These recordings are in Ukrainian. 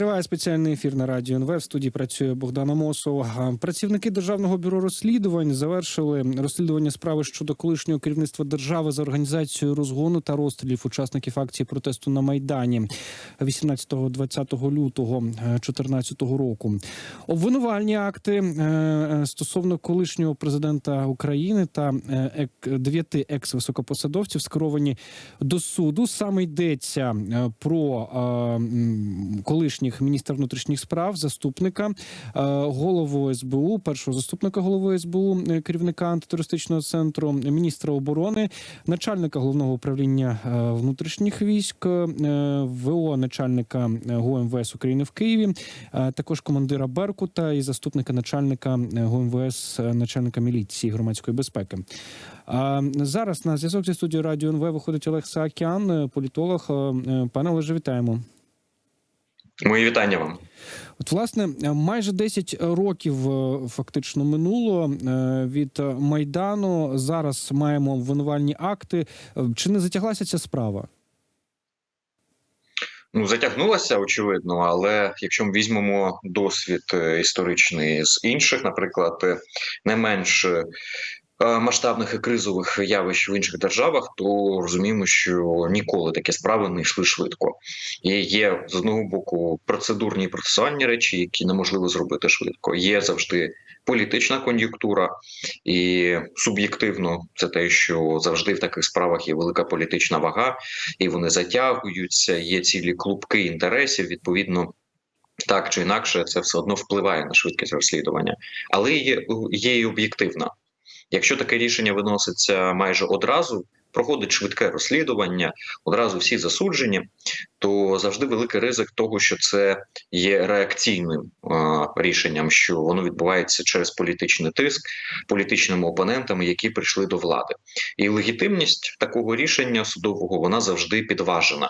Триває спеціальний ефір на радіо НВ. В студії працює Богдана Мосов. Працівники державного бюро розслідувань завершили розслідування справи щодо колишнього керівництва держави за організацією розгону та розстрілів учасників акції протесту на майдані 18-20 лютого 2014 року. Обвинувальні акти е, е, стосовно колишнього президента України та е, дев'яти екс-високопосадовців скеровані до суду. Саме йдеться е, про е, м, міністра внутрішніх справ, заступника, е, голову СБУ, першого заступника голови СБУ, е, керівника антитерористичного центру, міністра оборони, начальника головного управління е, внутрішніх військ, ВО начальника ГУМВС України в Києві, також командира Беркута і заступника начальника ГУМВС, начальника міліції громадської безпеки. Зараз на зв'язок зі студією Радіо НВ виходить Олег Саакян, політолог. Пане Олеже, вітаємо. Мої вітання вам. От, власне, майже 10 років е, фактично минуло е, від майдану. Зараз маємо обвинувальні акти. Е, Чи не затяглася ця справа? Ну затягнулася очевидно, але якщо ми візьмемо досвід історичний з інших, наприклад, не менш масштабних і кризових явищ в інших державах, то розуміємо, що ніколи такі справи не йшли швидко. І є з одного боку процедурні і процесуальні речі, які неможливо зробити швидко. Є завжди політична кон'юнктура, і суб'єктивно це те, що завжди в таких справах є велика політична вага, і вони затягуються. Є цілі клубки інтересів. Відповідно. Так чи інакше, це все одно впливає на швидкість розслідування, але є, є і об'єктивна. Якщо таке рішення виноситься майже одразу, проходить швидке розслідування, одразу всі засуджені, то завжди великий ризик того, що це є реакційним е, рішенням, що воно відбувається через політичний тиск політичними опонентами, які прийшли до влади. І легітимність такого рішення судового вона завжди підважена,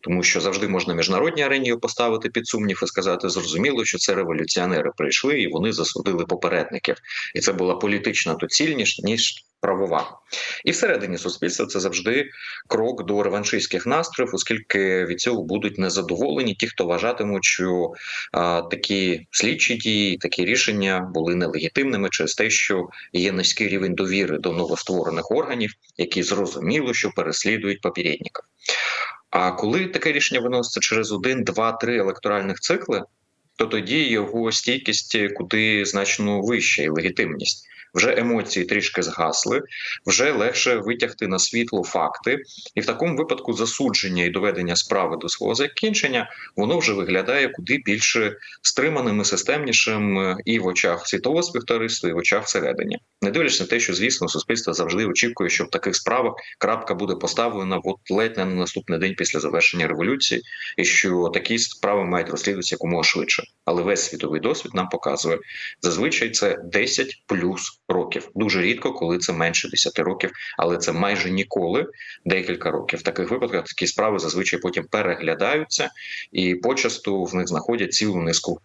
тому що завжди можна міжнародній арені поставити під сумнів і сказати, зрозуміло, що це революціонери прийшли і вони засудили попередників, і це була політична доцільність ніж правова. І всередині суспільства це завжди крок до реваншистських настроїв, оскільки від цього будуть незадоволені ті, хто вважатимуть, що а, такі слідчі дії, такі рішення були нелегітимними через те, що є низький рівень довіри до новостворених органів, які зрозуміло, що переслідують попередників. А коли таке рішення виноситься через один, два, три електоральних цикли, то тоді його стійкість куди значно вища і легітимність. Вже емоції трішки згасли, вже легше витягти на світло факти, і в такому випадку засудження і доведення справи до свого закінчення воно вже виглядає куди більше стриманим і системнішим е, і в очах світового співтовариства, і в очах всередині. Не дивлячись на те, що звісно суспільство завжди очікує, що в таких справах крапка буде поставлена от ледь не на наступний день після завершення революції, і що такі справи мають розслідуватися якомога швидше. Але весь світовий досвід нам показує зазвичай це 10 плюс років. Дуже рідко, коли це менше 10 років, але це майже ніколи декілька років. В таких випадках такі справи зазвичай потім переглядаються, і почасту в них знаходять цілу низку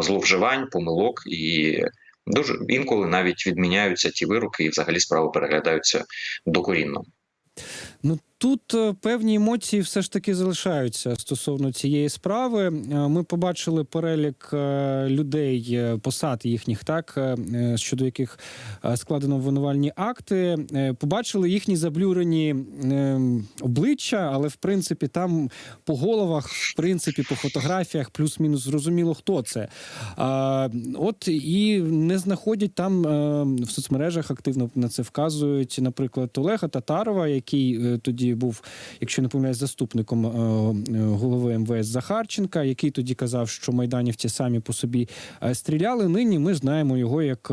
зловживань, помилок і. Дуже інколи навіть відміняються ті вироки, і взагалі справи переглядаються докорінно. Ну тут е, певні емоції все ж таки залишаються стосовно цієї справи. Е, Ми побачили перелік е, людей, посад їхніх, так щодо яких складено обвинувальні акти. Побачили їхні заблюрені обличчя, але в принципі там по головах, в принципі, по фотографіях, плюс-мінус зрозуміло, хто це. От і не знаходять там в соцмережах активно на це вказують, наприклад, Олега Татарова, який е, тоді був, якщо не помиляюсь, заступником е, е, голови МВС Захарченка, який тоді казав, що майданівці самі по собі е, стріляли. Нині ми знаємо його як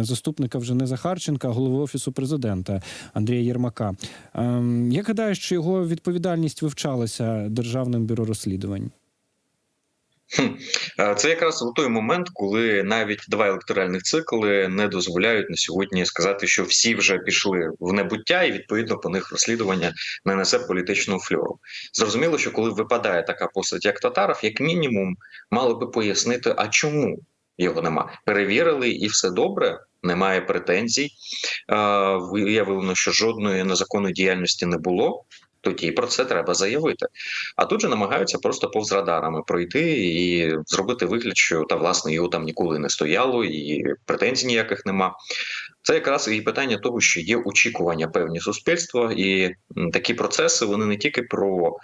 заступника вже не Захарченка, а голови офісу президента Андрія Єрмака. Ем, Я гадаю, що його відповідальність вивчалася державним бюро розслідувань. Е, Це якраз той момент, коли навіть два електоральних цикли не дозволяють на сьогодні сказати, що всі вже пішли в небуття, і відповідно по них розслідування не несе політичного фльору. Зрозуміло, що коли випадає така постать, як Татаров, як мінімум, мали би пояснити, а чому його нема. Перевірили, і все добре. Немає претензій. Е, Виявлено, що жодної незаконної діяльності не було. Тоді про це треба заявити. А тут же намагаються просто повз радарами пройти і зробити вигляд, що та власне його там ніколи не стояло, і претензій ніяких нема. Це якраз і питання того, що є очікування певні суспільства, і такі процеси вони не тільки про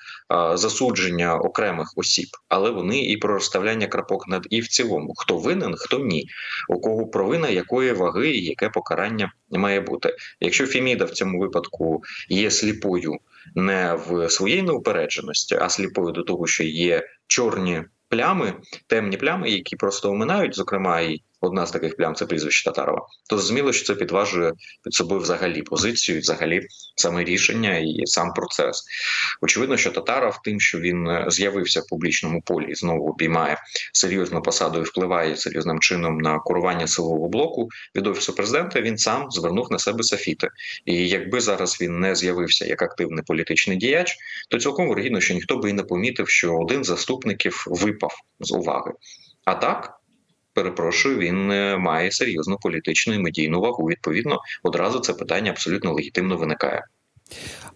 засудження окремих осіб, але вони і про розставляння крапок над і в цілому, хто винен, хто ні, у кого провина якої ваги і яке покарання має бути. Якщо Феміда в цьому випадку є сліпою не в своїй неупередженості, а сліпою до того, що є чорні плями, темні плями, які просто оминають, зокрема, і одна з таких плям це прізвище Татарова, то зрозуміло, що це підважує під собою взагалі позицію, взагалі саме рішення і сам процес. Очевидно, що Татаров тим, що він е, з'явився в публічному полі знову обіймає серйозну посаду і впливає серйозним чином на керування силового блоку від офісу президента. Він сам звернув на себе софіти. І якби зараз він не з'явився як активний політичний діяч, то цілком вирогідно, що ніхто би і не помітив, що один з заступників випав з уваги. А так. Перепрошую, він е, має серйозну політичну і медійну вагу. Відповідно, одразу це питання абсолютно легітимно виникає.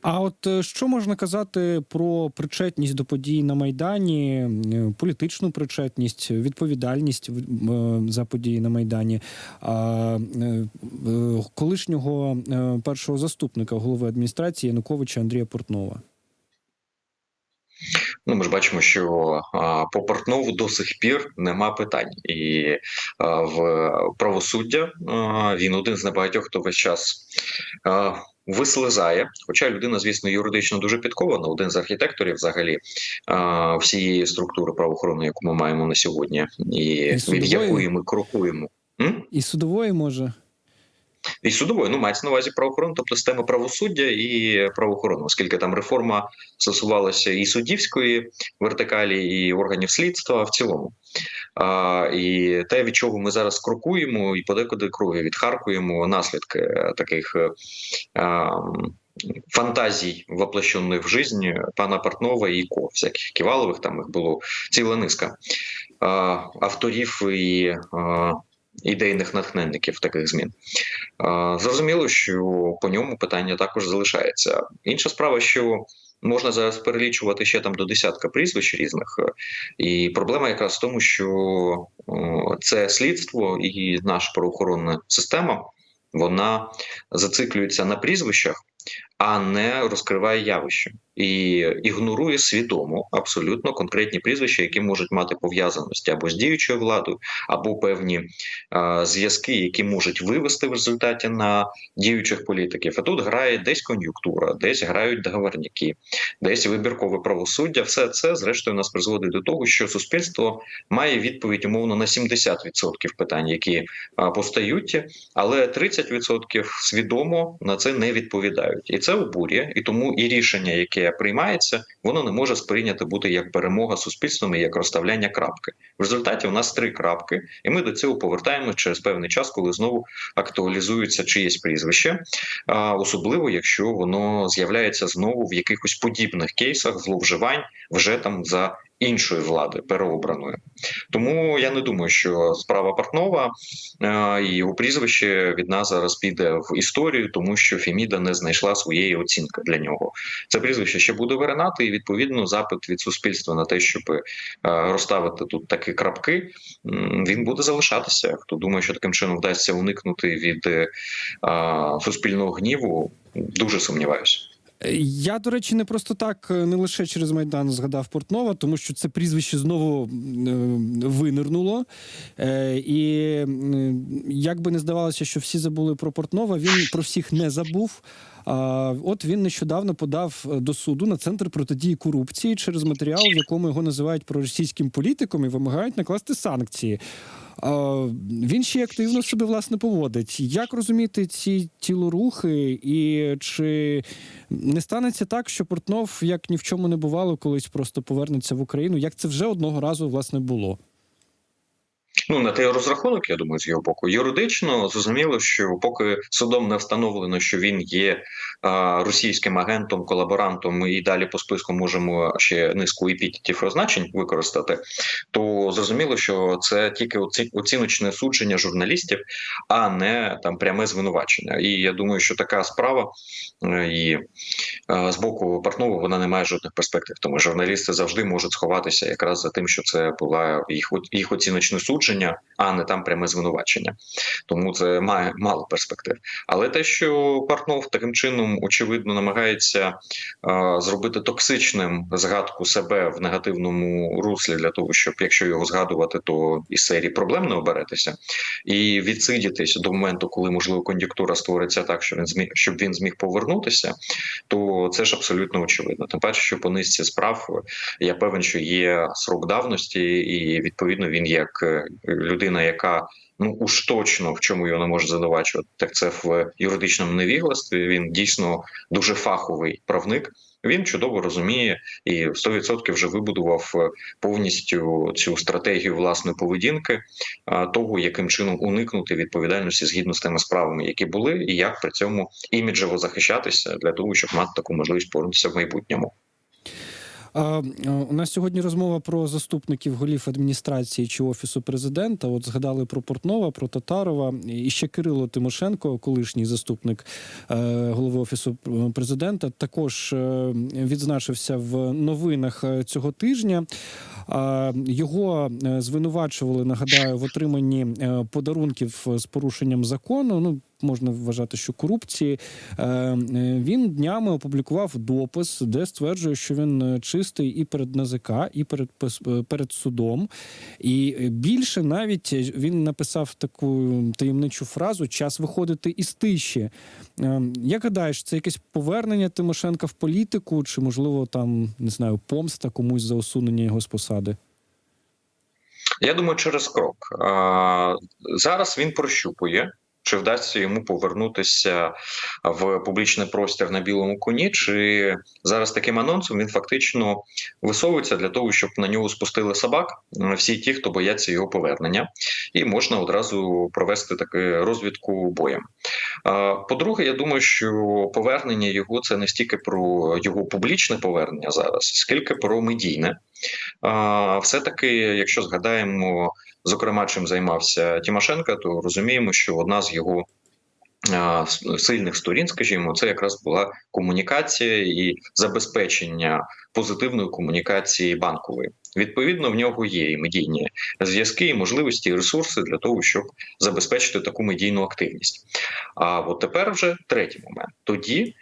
А от е, що можна казати про причетність до подій на майдані, е, політичну причетність, відповідальність за події на майдані колишнього першого заступника голови адміністрації Януковича Андрія Портнова? Ну, ми ж бачимо, що по Портнову до сих пір нема питань, і в правосуддя він один з небагатьох, хто весь час вислизає. Хоча людина, звісно, юридично дуже підкована, один з архітекторів взагалі всієї структури правоохоронної, яку ми маємо на сьогодні, і, від якої ми крокуємо. М? І судової може. І судової, ну мається на увазі правоохорону, тобто системи правосуддя і правоохорони, оскільки там реформа стосувалася і суддівської вертикалі, і органів слідства в цілому. А, і те, від чого ми зараз крокуємо, і подекуди круги відхаркуємо наслідки таких е, а, фантазій, воплощених в житті пана Портнова і ко всяких ківалових, там їх було ціла низка авторів і. Ідейних натхненників таких змін зрозуміло, що по ньому питання також залишається. Інша справа, що можна зараз перелічувати ще там до десятка прізвищ різних, е, і проблема якраз в тому, що це слідство і наша правоохоронна система вона зациклюється на прізвищах, а не розкриває явище і ігнорує свідомо абсолютно конкретні прізвища, які можуть мати пов'язаності або з діючою владою, або певні е, зв'язки, які можуть вивести в результаті на діючих політиків. А тут грає десь кон'юнктура, десь грають договорняки, десь вибіркове правосуддя. Все це зрештою нас призводить до того, що суспільство має відповідь умовно на 70% питань, які постають, але 30% свідомо на це не відповідають, і це обурює. І тому і рішення, яке приймається, воно не може сприйняти бути як перемога суспільством і як розставляння крапки. В результаті у нас три крапки, і ми до цього повертаємося через певний час, коли знову актуалізується чиєсь прізвище, особливо якщо воно з'являється знову в якихось подібних кейсах зловживань вже там за іншої влади переобраної. Тому я не думаю, що справа Портнова е, і його прізвище від нас зараз піде в історію, тому що Феміда не знайшла своєї оцінки для нього. Це прізвище ще буде виринати, і відповідно запит від суспільства на те, щоб е, розставити тут такі крапки, він буде залишатися. Хто думає, що таким чином вдасться уникнути від е, суспільного гніву, дуже сумніваюся. Я, до речі, не просто так, е, не лише через Майдан згадав Портнова, тому що це прізвище знову е, винирнуло. Е, і як би не здавалося, що всі забули про Портнова, він про всіх не забув. А, от він нещодавно подав до суду на центр протидії корупції через матеріал, в якому його називають проросійським політиком і вимагають накласти санкції. Він ще активно себе власне поводить. Як розуміти ці тілорухи, і чи не станеться так, що Портнов, як ні в чому не бувало, колись просто повернеться в Україну, як це вже одного разу власне було? Ну на той розрахунок, я думаю, з його боку. Юридично зрозуміло, що поки судом не встановлено, що він є а, російським агентом, колаборантом і далі по списку можемо ще низку епітетів розначень використати, то зрозуміло, що це тільки оці- оціночне судження журналістів, а не там пряме звинувачення. І я думаю, що така справа е, і е, з боку Портнова вона не має жодних перспектив. Тому журналісти завжди можуть сховатися якраз за тим, що це була їх їх оціночне судження, а не там пряме звинувачення. Тому це має мало перспектив. Але те, що Портнов таким чином очевидно намагається е, зробити токсичним згадку себе в негативному руслі для того, щоб якщо його згадувати, то із серії проблем не оберетеся, і відсидітись до моменту, коли можливо кон'юнктура створиться так, що він зміг, щоб він зміг повернутися, то це ж абсолютно очевидно. Тим паче, що по низці справ я певен, що є срок давності, і відповідно він як е, людина, яка ну уж точно в чому його не може звинувачувати, так це в юридичному невігластві. Він дійсно дуже фаховий правник. Він чудово розуміє і 100% вже вибудував е, повністю цю стратегію власної поведінки, того, яким чином уникнути відповідальності згідно з тими справами, які були, і як при цьому іміджево захищатися для того, щоб мати таку можливість повернутися в майбутньому. Е, у нас сьогодні розмова про заступників голів адміністрації чи офісу президента. От згадали про Портнова, про Татарова і ще Кирило Тимошенко, колишній заступник е, голови офісу президента, також е, відзначився в новинах е, цього тижня. Його е, звинувачували, нагадаю, в отриманні е, подарунків з порушенням закону. Ну можна вважати, що корупції. Е, е, Він днями опублікував допис, де стверджує, що він е, чистий і перед НАЗК, і перед перед судом. І більше навіть він написав таку таємничу фразу Час виходити із тиші. Як гадаєш, це якесь повернення Тимошенка в політику, чи можливо там не знаю, помста комусь за усунення його з посади? Я думаю, через крок зараз він прощупує. Чи вдасться йому повернутися в публічний простір на білому коні? Чи зараз таким анонсом він фактично висовується для того, щоб на нього спустили собак всі ті, хто бояться його повернення, і можна одразу провести таку розвідку боєм. По-друге, я думаю, що повернення його це не стільки про його публічне повернення зараз, скільки про медійне. Все-таки, якщо згадаємо, зокрема, чим займався Тимошенко, то розуміємо, що одна з його сильних сторін, скажімо, це якраз була комунікація і забезпечення позитивної комунікації банкової. Відповідно, в нього є і медійні зв'язки, і можливості, і ресурси для того, щоб забезпечити таку медійну активність. А от тепер вже третій момент. Тоді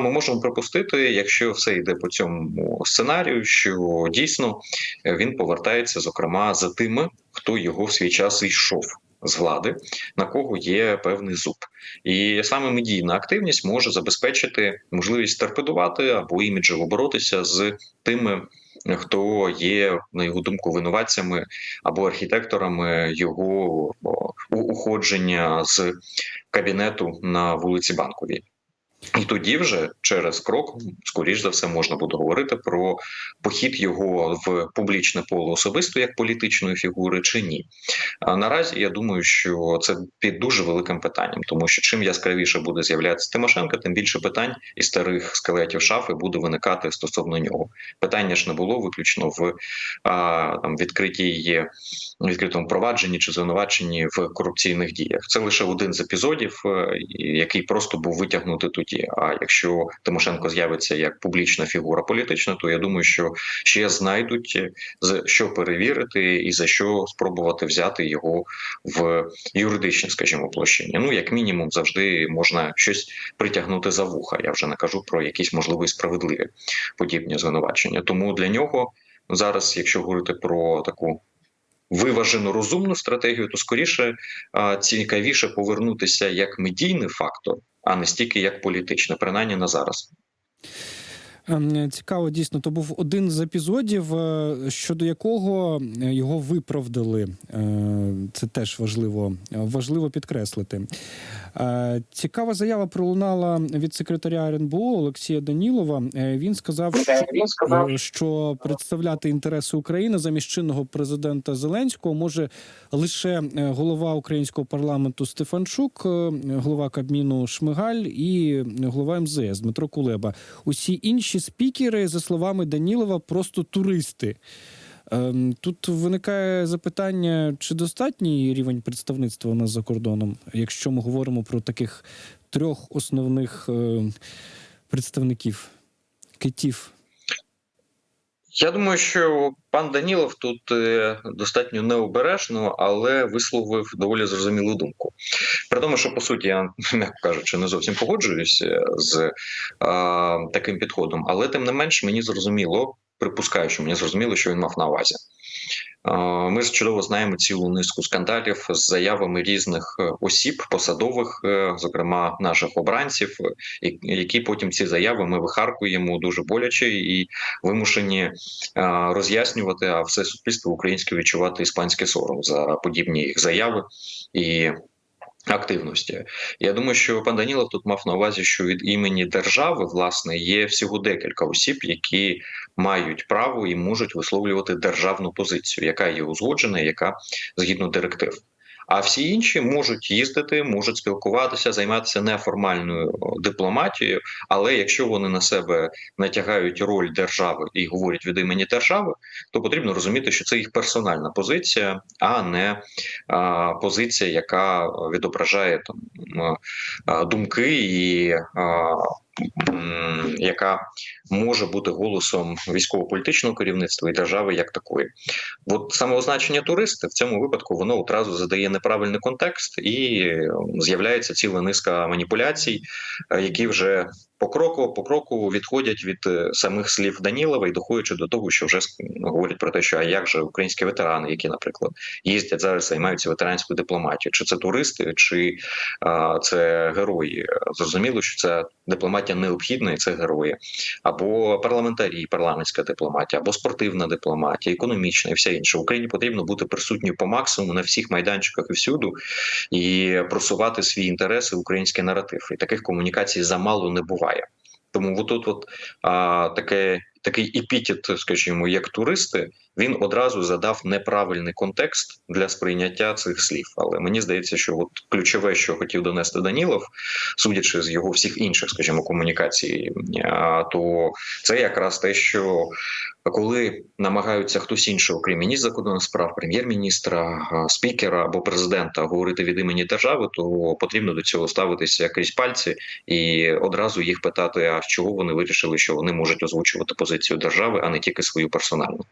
ми можемо припустити, якщо все йде по цьому сценарію, що дійсно е, він повертається, зокрема, за тими, хто його в свій час йшов з влади, на кого є певний зуб, і саме медійна активність може забезпечити можливість торпедувати або іміджево боротися з тими. Хто є на його думку винуватцями або архітекторами його уходження з кабінету на вулиці Банковій? І тоді вже через крок, скоріш за все, можна буде говорити про похід його в публічне поле особисто як політичної фігури чи ні. А наразі я думаю, що це під дуже великим питанням, тому що чим яскравіше буде з'являтися Тимошенко, тим більше питань і старих скелетів шафи буде виникати стосовно нього. Питання ж не було виключно в а, там відкритій відкритому провадженні чи звинуваченні в корупційних діях. Це лише один з епізодів, е, який просто був витягнутий тоді. А якщо Тимошенко з'явиться як публічна фігура політична, то я думаю, що ще знайдуть е, за що перевірити і за що спробувати взяти його в юридичній, скажімо, площині. Ну як мінімум, завжди можна щось притягнути за вуха. Я вже не кажу про якісь можливі справедливі подібні звинувачення. Тому для нього зараз, якщо говорити про таку виважену розумну стратегію, то скоріше цікавіше повернутися як медійний фактор, а не стільки як політичний, принаймні на зараз. Ем, Цікаво, дійсно, то був один з епізодів, е, щодо якого е, його виправдали. Е, Це теж важливо, важливо підкреслити. Цікава заява пролунала від секретаря РНБО Олексія Данілова. Він сказав, що, що представляти інтереси України замість чинного президента Зеленського може лише голова українського парламенту Стефанчук, голова Кабміну Шмигаль і голова МЗС Дмитро Кулеба. Усі інші спікери, за словами Данілова, просто туристи. Ем, Тут виникає запитання, чи достатній рівень представництва у нас за кордоном, якщо ми говоримо про таких трьох основних е, представників китів. Я думаю, що пан Данілов тут е, достатньо необережно, але висловив доволі зрозумілу думку. При тому, що по суті я м'яко кажучи, не зовсім погоджуюся з а, таким підходом, але тим не менш мені зрозуміло, припускаю, що мені зрозуміло, що він мав на увазі. Ми ж чудово знаємо цілу низку скандалів з заявами різних е, осіб, посадових, е, зокрема наших обранців, які потім ці заяви ми вихаркуємо дуже боляче і вимушені е, роз'яснювати, а все суспільство українське відчувати іспанський сором за подібні їх заяви і. Активності я думаю, що пан Данілов тут мав на увазі, що від імені держави власне є всього декілька осіб, які мають право і можуть висловлювати державну позицію, яка є узгоджена, яка згідно директив. А всі інші можуть їздити, можуть спілкуватися, займатися неформальною дипломатією. Але якщо вони на себе натягають роль держави і говорять від імені держави, то потрібно розуміти, що це їх персональна позиція, а не а, позиція, яка відображає там думки і а, яка може бути голосом військово-політичного керівництва і держави як такої. От самоозначення туристи в цьому випадку воно одразу задає неправильний контекст і з'являється ціла низка маніпуляцій, е, які вже покроково покроково відходять від е, самих слів Данілова і доходячи до того, що вже говорять про те, що а як же українські ветерани, які, наприклад, їздять зараз, займаються ветеранською дипломатією, чи це туристи, чи а, це герої. Зрозуміло, що це дипломатія необхідна, і це герої, або парламентарі, парламентська дипломатія, або спортивна дипломатія, економічна і все інше. Україні потрібно бути присутньою по максимуму на всіх майданчиках і всюду, і просувати свої інтереси, український наратив. І таких комунікацій замало не буває. Тому отут от а, таке, такий епітет, скажімо, як туристи, він одразу задав неправильний контекст для сприйняття цих слів. Але мені здається, що от ключове, що хотів донести Данілов, судячи з його всіх інших, скажімо, комунікацій, а, то це якраз те, що коли намагаються хтось інший, окрім міністра закордонних справ, прем'єр-міністра, спікера або президента говорити від імені держави, то потрібно до цього ставитися крізь пальці і одразу їх питати, а чого вони вирішили, що вони можуть озвучувати позицію держави, а не тільки свою персональну.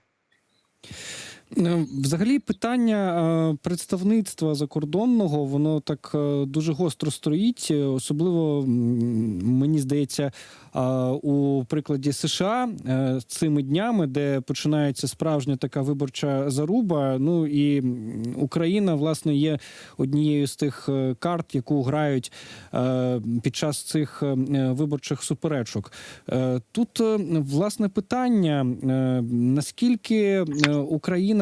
Е, Взагалі, питання е, представництва закордонного, воно так е, дуже гостро стоїть. Особливо мені здається, у прикладі США цими днями, де починається справжня така виборча заруба. Ну і Україна, власне, є однією з тих карт, яку грають під час цих виборчих суперечок. Тут власне питання: наскільки е,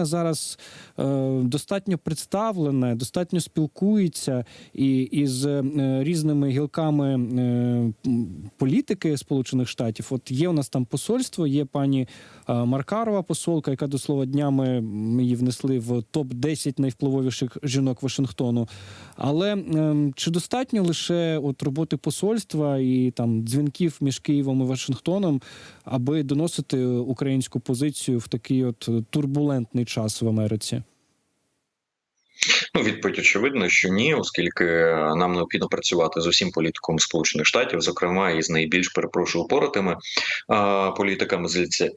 Україна зараз е, достатньо представлена, достатньо спілкується і із е, різними гілками е, політики Сполучених Штатів. От є у нас там посольство, є пані е, Маркарова, посолка, яка до слова днями ми її внесли в топ 10 найвпливовіших жінок Вашингтону. Але ем, чи достатньо лише от роботи посольства і там дзвінків між Києвом і Вашингтоном, аби доносити українську позицію в такий от турбулентний час в Америці? Ну, відповідь очевидно, що ні, оскільки нам необхідно працювати з усім політиком Сполучених Штатів, зокрема і з найбільш перепрошую упоротими а, політиками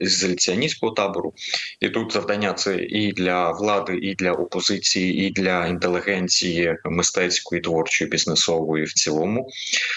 з ліціаністського табору. І тут завдання це і для влади, і для опозиції, і для інтелігенції мистецької, творчої, бізнесової в цілому,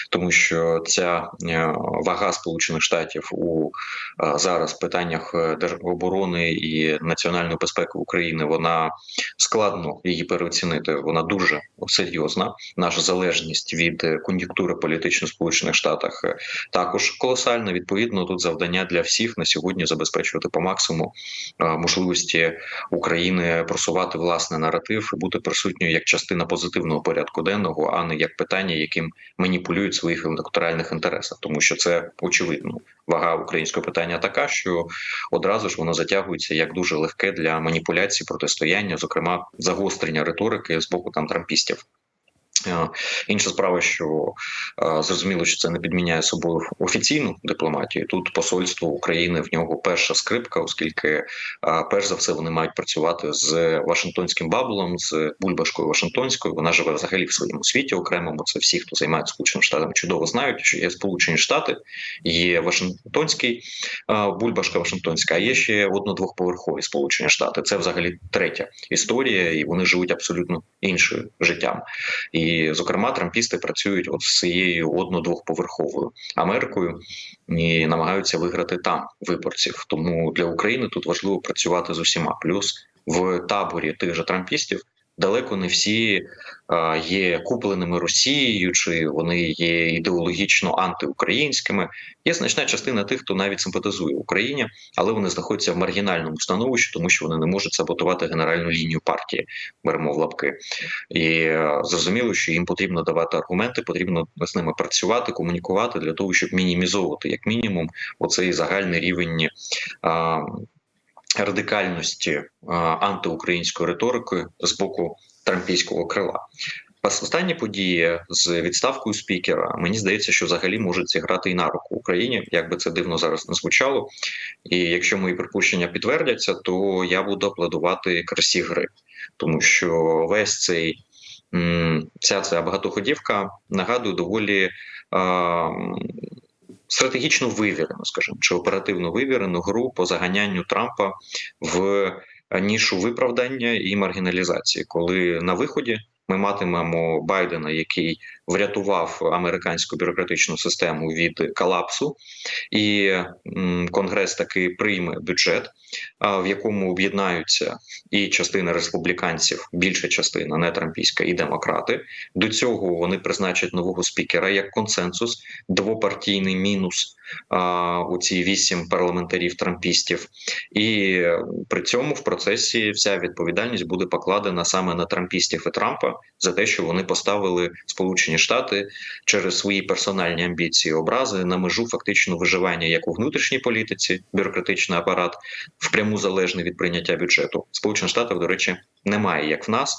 тому що ця е, вага Сполучених Штатів у а, зараз питаннях е, держоборони і національної безпеки України вона складно її переоцінити оцінити. Вона дуже серйозна. Наша залежність від е, кон'юнктури політичної Сполучених Штатах е, також колосальна. Відповідно, тут завдання для всіх на сьогодні забезпечувати по максимуму е, можливості України просувати власний наратив бути присутньою як частина позитивного порядку денного, а не як питання, яким маніпулюють своїх електоральних інтересах, тому що це очевидно. Вага українського питання така, що одразу ж воно затягується як дуже легке для маніпуляцій, протистояння, зокрема загострення риторики з боку там трампістів. Інша справа, що е, зрозуміло, що це не підміняє собою офіційну дипломатію. Тут посольство України в нього перша скрипка, оскільки е, перш за все вони мають працювати з Вашингтонським баблом, з бульбашкою Вашингтонською. Вона живе взагалі в своєму світі окремому. Це всі, хто займається Сполученими Штатами, чудово знають, що є Сполучені Штати, є Вашингтонський е, бульбашка Вашингтонська, а є ще одно-двохповерхові Сполучені Штати. Це взагалі третя історія, і вони живуть абсолютно іншим життям. І, зокрема, трампісти працюють от з цією одно-двохповерховою Америкою і намагаються виграти там виборців. Тому для України тут важливо працювати з усіма. Плюс в таборі тих же трампістів далеко не всі є купленими Росією, чи вони є ідеологічно антиукраїнськими. Є значна частина тих, хто навіть симпатизує Україні, але вони знаходяться в маргінальному становищі, тому що вони не можуть саботувати генеральну лінію партії. Беремо в лапки. І е, зрозуміло, що їм потрібно давати аргументи, потрібно з ними працювати, комунікувати для того, щоб мінімізовувати як мінімум оцей загальний рівень радикальності антиукраїнської риторики з боку трампійського крила. Останні події з відставкою спікера мені здається, що взагалі можуть зіграти і на руку Україні, як би це дивно зараз не звучало. І якщо мої припущення підтвердяться, то я буду аплодувати красі гри, тому що весь цей ця ця багатоходівка нагадує доволі м, стратегічно вивірену, скажімо, чи оперативно вивірену гру по заганянню Трампа в нішу виправдання і маргіналізації, коли на виході ми матимемо Байдена, який врятував американську бюрократичну систему від колапсу, і Конгрес таки прийме бюджет, в якому об'єднаються і частина республіканців, більша частина не трампійська, і демократи. До цього вони призначать нового спікера як консенсус, двопартійний мінус у ці вісім парламентарів трампістів, і при цьому в процесі вся відповідальність буде покладена саме на трампістів і Трампа за те, що вони поставили Сполучені Штати через свої персональні амбіції, образи на межу фактично виживання як у внутрішній політиці, бюрократичний апарат впряму залежний від прийняття бюджету. Сполучених Штатів, до речі, немає як в нас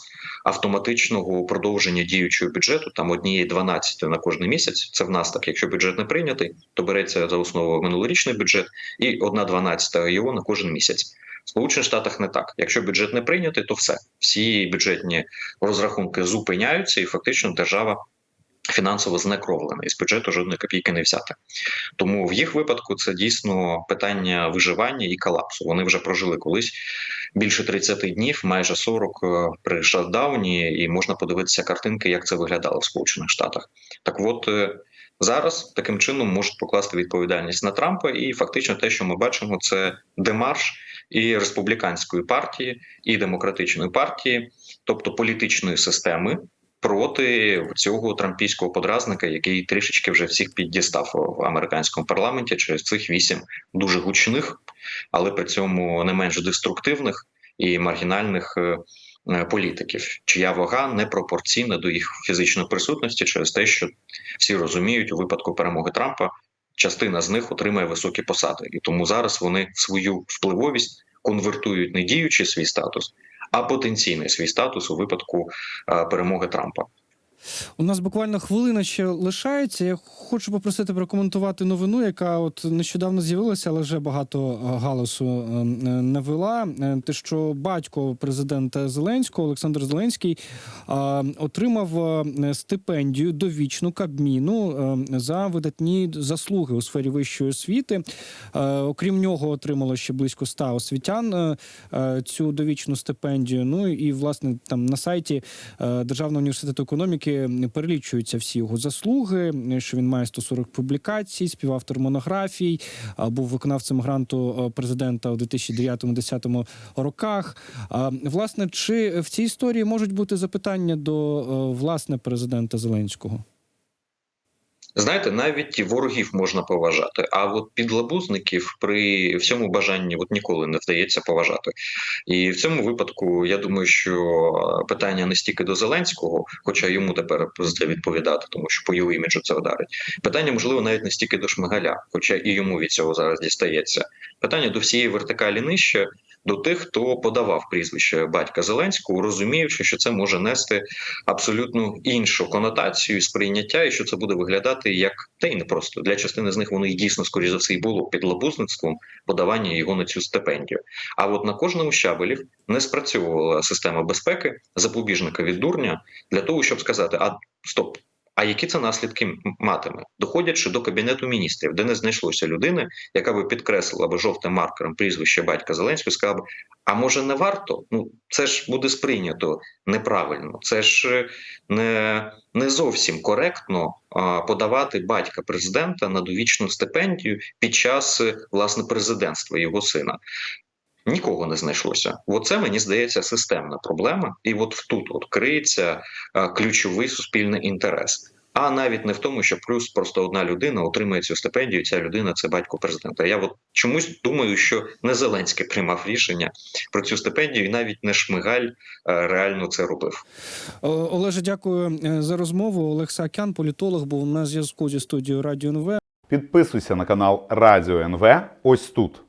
автоматичного продовження діючого бюджету, там однієї 12 на кожний місяць. Це в нас так. Якщо бюджет не прийнятий, то береться за основу минулорічний бюджет і одна 12 його на кожен місяць. Сполучених Штатах не так. Якщо бюджет не прийнятий, то все всі бюджетні розрахунки зупиняються, і фактично держава фінансово знекровлена, і з бюджету жодної копійки не взяти. Тому в їх випадку це дійсно питання виживання і колапсу. Вони вже прожили колись більше 30 днів, майже 40 е, при шатдауні, і можна подивитися картинки, як це виглядало в Сполучених Штатах. Так от. е, Зараз таким чином можуть покласти відповідальність на Трампа, і фактично те, що ми бачимо, це демарш і республіканської партії, і демократичної партії, тобто політичної системи, проти цього трампійського подразника, який трішечки вже всіх піддістав в американському парламенті через цих вісім дуже гучних, але при цьому не менш деструктивних і маргінальних. е, е, Політиків, чия вага не пропорційна до їх фізичної присутності через те, що всі розуміють, у випадку перемоги Трампа частина з них отримає високі посади, і тому зараз вони свою впливовість конвертують не діючи свій статус, а потенційний свій статус у випадку е, перемоги Трампа. У нас буквально хвилина ще лишається. Я хочу попросити прокоментувати новину, яка от нещодавно з'явилася, але вже багато е, галасу е, е, навела. Те, що батько президента Зеленського Олександр Зеленський отримав стипендію довічну Кабміну за видатні заслуги у сфері вищої освіти. Окрім нього, отримало ще близько ста освітян цю довічну стипендію. Ну і власне там на сайті Державного університету економіки перелічуються всі його заслуги. Що він має 140 публікацій, співавтор монографій, був виконавцем гранту президента у 2009-2010 роках. Власне, чи в цій історії можуть бути запитання до власне президента Зеленського? Знаєте, навіть ворогів можна поважати, а от підлабузників при всьому бажанні от ніколи не вдається поважати. І в цьому випадку я думаю, що питання не стільки до Зеленського, хоча йому тепер це відповідати, тому що по його іміджу це вдарить. Питання можливо навіть не стільки до Шмигаля, хоча і йому від цього зараз дістається. Питання до всієї вертикалі нижче. До тих, хто подавав прізвище батька Зеленського, розуміючи, що це може нести абсолютно іншу конотацію сприйняття, і що це буде виглядати як та й не просто для частини з них воно і дійсно скоріш за все і було підлабузництвом подавання його на цю стипендію. А от на кожному щабелів не спрацьовувала система безпеки запобіжника від дурня для того, щоб сказати: а стоп. А які це наслідки матиме, доходячи до кабінету міністрів, де не знайшлося людини, яка би підкреслила би жовтим маркером прізвище батька Зеленського, і сказала б: а може не варто? Ну це ж буде сприйнято неправильно. Це ж е, не, не зовсім коректно подавати батька президента на довічну стипендію під час е, власне президентства його сина. Нікого не знайшлося. Оце мені здається системна проблема, і от тут от криється ключовий суспільний інтерес. А навіть не в тому, що плюс просто одна людина отримує цю стипендію. Ця людина це батько президента. Я от чомусь думаю, що не Зеленський приймав рішення про цю стипендію, і навіть не Шмигаль е, реально це робив. Олеже, дякую е, за розмову. Олег Саакян, політолог, був на зв'язку зі студією Радіо НВ. Підписуйся на канал Радіо НВ ось тут.